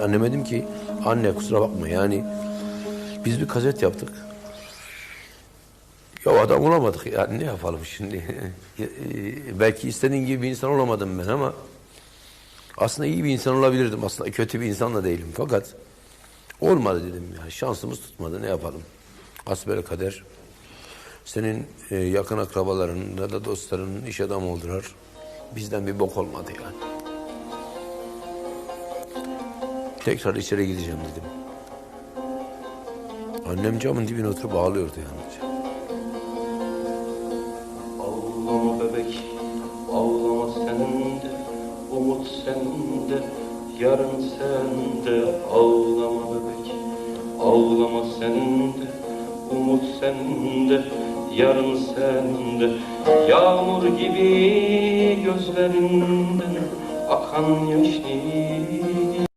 Anneme dedim ki anne kusura bakma yani biz bir kaset yaptık. Ya adam olamadık yani ne yapalım şimdi. E, Belki istediğin gibi bir insan olamadım ben ama aslında iyi bir insan olabilirdim. Aslında kötü bir insan da değilim. Fakat olmadı dedim ya. Şansımız tutmadı ne yapalım. Asbel kader. Senin e, yakın akrabaların ya da dostların iş adamı oldular. Bizden bir bok olmadı yani. Tekrar içeri gideceğim dedim. Annem camın dibine oturup ağlıyordu yalnızca. Ağlama bebek, ağlama sende, umut sende, yarın sende. Ağlama bebek, ağlama sende, umut sende, yarın sende. Yağmur gibi gözlerinden akan yaş.